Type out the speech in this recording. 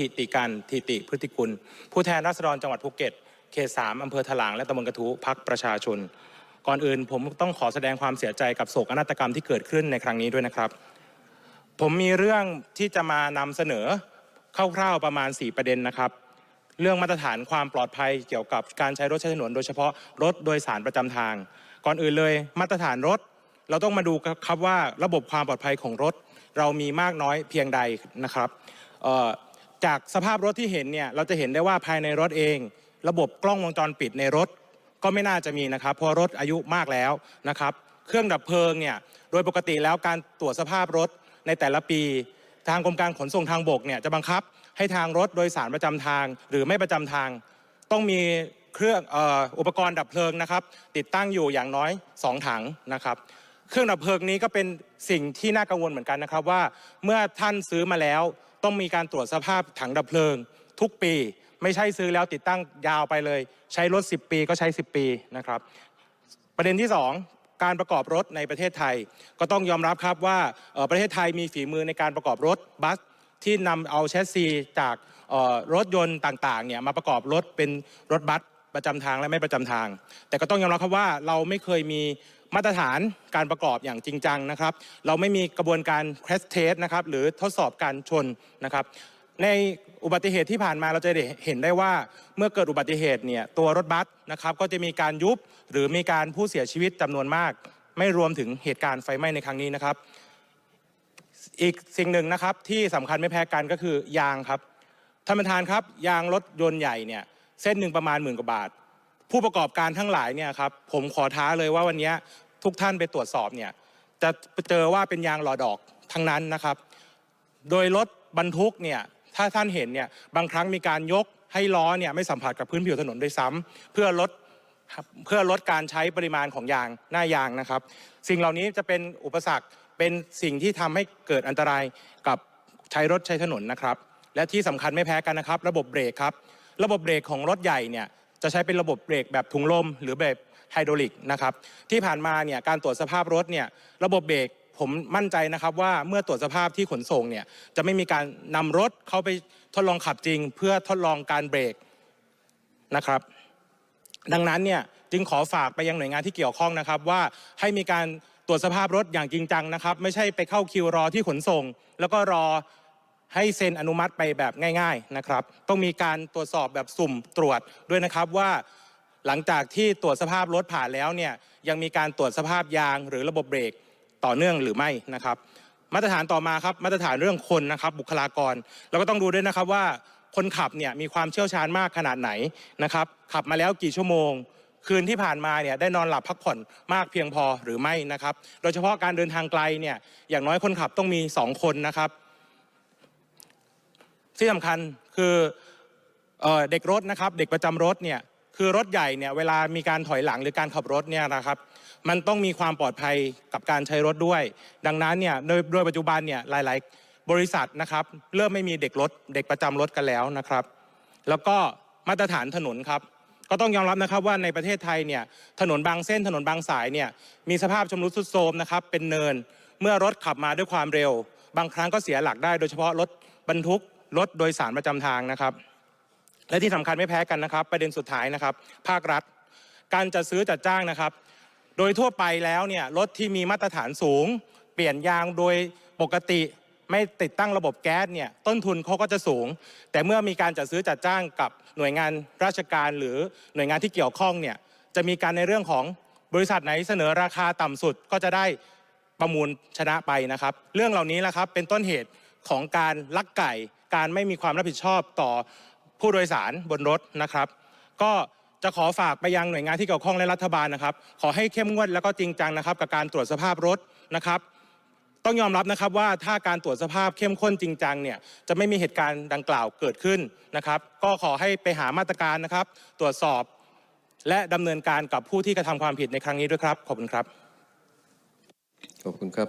ทิติกันทิติพฤติกุล ผู้แทนราษฎรจังหวัดภูเก็ต เขตสามอำเภอถลางและตำบลกระทู้พักประชาชน ก่อนอื่นผมต้องขอแสดงความเสียใจกับโศกนาฏกรรมที่เกิดขึ้นในครั้งนี้ด้วยนะครับ ผมมีเรื่องที่จะมานำเสนอคร่าวๆประมาณ 4 ประเด็นนะครับ เรื่องมาตรฐานความปลอดภัยเกี่ยวกับการใช้รถใช้ถนน โดยเฉพาะรถโดยสารประจำทาง ก่อนอื่นเลยมาตรฐานรถ เราต้องมาดูครับว่าระบบความปลอดภัยของรถ เรามีมากน้อยเพียงใดนะครับเอ่อ จากสภาพรถที่เห็นเนี่ยเราจะเห็นได้ว่าภายในรถเอง ระบบกล้องวงจรปิดในรถ ก็ไม่น่าจะมีนะครับเพราะรถอายุมากแล้วนะครับ เครื่องดับเพลิงเนี่ยโดยปกติแล้วการตรวจสภาพรถในแต่ละปี ทางกรมการขนส่งทางบกเนี่ยจะบังคับให้ทางรถโดยสารประจำทาง หรือไม่ประจำทาง ต้องมีเครื่องอออุปกรณ์ดับเพลิงนะครับ ติดตั้งอยู่อย่างน้อย 2 ถังนะครับ เครื่องดับเพลิงนี้ก็เป็นสิ่งที่น่ากังวลเหมือนกันนะครับว่าเมื่อท่านซื้อมาแล้ว ต้องมีการตรวจสภาพถังดับเพลิง ทุกปี ไม่ใช่ซื้อแล้วติดตั้งยาวไปเลย ใช้รถ 10 ปีก็ใช้ 10 ปีนะครับ ประเด็นที่ 2การประกอบรถในประเทศไทย ก็ต้องยอมรับครับว่าประเทศไทยมีฝีมือในการประกอบรถบัสที่นำเอาแชสซีจากรถยนต์ต่างๆเนี่ยมาประกอบรถเป็นรถบัสประจำทางและไม่ประจำทาง แต่ก็ต้องยอมรับครับว่าเราไม่เคยมี มาตรฐานการประกอบอย่างจริงจังนะครับ เราไม่มีกระบวนการ crash test นะครับหรือทดสอบการชนนะครับ ในอุบัติเหตุที่ผ่านมาเราจะเห็นได้ว่าเมื่อเกิดอุบัติเหตุเนี่ยตัวรถบัสนะครับก็จะมีการยุบหรือมีการผู้เสียชีวิตจำนวนมาก ไม่รวมถึงเหตุการณ์ไฟไหม้ในครั้งนี้นะครับ อีกสิ่งหนึ่งนะครับที่สำคัญไม่แพ้กันก็คือยางครับท่านประธานครับยางรถยนต์ใหญ่เนี่ยเส้นหนึ่งประมาณหมื่นกว่าบาท ผู้ประกอบการทั้งหลายเนี่ยครับผมขอท้าเลยว่าวันนี้ทุกท่านไปตรวจสอบเนี่ยจะเจอว่าเป็นยางหล่อดอกทั้งนั้นนะครับ โดยรถบรรทุกเนี่ยถ้าท่านเห็นเนี่ยบางครั้งมีการยกให้ล้อเนี่ยไม่สัมผัสกับพื้นผิวถนนด้วยซ้ำเพื่อลดเพื่อลดการใช้ปริมาณของยางหน้ายางนะครับ สิ่งเหล่านี้จะเป็นอุปสรรคเป็นสิ่งที่ทำให้เกิดอันตรายกับใช้รถใช้ถนนนะครับ และที่สำคัญไม่แพ้กันนะครับ ระบบเบรกครับ ระบบเบรกของรถใหญ่เนี่ย จะใช้เป็นระบบเบรกแบบถุงลม หรือแบบไฮดรอลิกนะครับที่ผ่านมาเนี่ยการตรวจสภาพรถเนี่ยระบบเบรกผมมั่นใจนะครับว่าเมื่อตรวจสภาพที่ขนส่งเนี่ยจะไม่มีการนำรถเข้าไปทดลองขับจริง เพื่อทดลองการเบรกนะครับ ดังนั้นเนี่ยจึงขอฝากไปยังหน่วยงานที่เกี่ยวข้องนะครับ ว่าให้มีการตรวจสภาพรถอย่างจริงจังนะครับ ไม่ใช่ไปเข้าคิวรอที่ขนส่ง แล้วก็รอ ให้เซ็นอนุมัติไปแบบง่าย ๆนะครับ ต้องมีการตรวจสอบแบบสุ่มตรวจด้วยนะครับว่าหลังจากที่ตรวจสภาพรถผ่านแล้วเนี่ยยังมีการตรวจสภาพยางหรือระบบเบรกต่อเนื่องหรือไม่นะครับ มาตรฐานต่อมาครับมาตรฐานเรื่องคนนะครับบุคลากรเราก็ต้องดูด้วยนะครับว่าคนขับเนี่ยมีความเชี่ยวชาญมากขนาดไหนนะครับ ขับมาแล้วกี่ชั่วโมง คืนที่ผ่านมาเนี่ยได้นอนหลับพักผ่อนมากเพียงพอหรือไม่นะครับ โดยเฉพาะการเดินทางไกลเนี่ยอย่างน้อยคนขับต้องมี 2 คนนะครับ ที่สำคัญคือเออเด็กรถนะครับ เด็กประจำรถเนี่ยคือรถใหญ่เนี่ยเวลามีการถอยหลังหรือการขับรถเนี่ยนะครับ มันต้องมีความปลอดภัยกับการใช้รถด้วย ดังนั้นเนี่ยโดยโดยปัจจุบันเนี่ยหลาย ๆ บริษัทนะครับ เริ่มไม่มีเด็กรถ เด็กประจำรถกันแล้วนะครับ แล้วก็มาตรฐานถนนครับก็ต้องยอมรับนะครับว่าในประเทศไทยเนี่ยถนนบางเส้นถนนบางสายเนี่ยมีสภาพชำรุดทรุดโทรมนะครับเป็นเนิน เมื่อรถขับมาด้วยความเร็ว บางครั้งก็เสียหลักได้โดยเฉพาะรถบรรทุก รถโดยสารประจำทางนะครับ และที่สำคัญไม่แพ้กันนะครับ ประเด็นสุดท้ายนะครับ ภาครัฐ การจัดซื้อจัดจ้างนะครับ โดยทั่วไปแล้วเนี่ยรถที่มีมาตรฐานสูง เปลี่ยนยางโดยปกติไม่ติดตั้งระบบแก๊สเนี่ยต้นทุนเขาก็จะสูง แต่เมื่อมีการจัดซื้อจัดจ้างกับหน่วยงานราชการหรือหน่วยงานที่เกี่ยวข้องเนี่ยจะมีการในเรื่องของบริษัทไหนเสนอราคาต่ำสุดก็จะได้ประมูลชนะไปนะครับ เรื่องเหล่านี้แหละครับเป็นต้นเหตุของการลักไก่ การไม่มีความรับผิดชอบต่อผู้โดยสารบนรถนะครับ ก็จะขอฝากไปยังหน่วยงานที่เกี่ยวข้องและรัฐบาลนะครับ ขอให้เข้มงวดแล้วก็จริงจังนะครับ กับการตรวจสภาพรถนะครับ ต้องยอมรับนะครับว่าถ้าการตรวจสภาพเข้มข้นจริงจังเนี่ยจะไม่มีเหตุการณ์ดังกล่าวเกิดขึ้นนะครับ ก็ขอให้ไปหามาตรการนะครับ ตรวจสอบและดำเนินการกับผู้ที่กระทำความผิดในครั้งนี้ด้วยครับขอบคุณครับ ขอบคุณครับ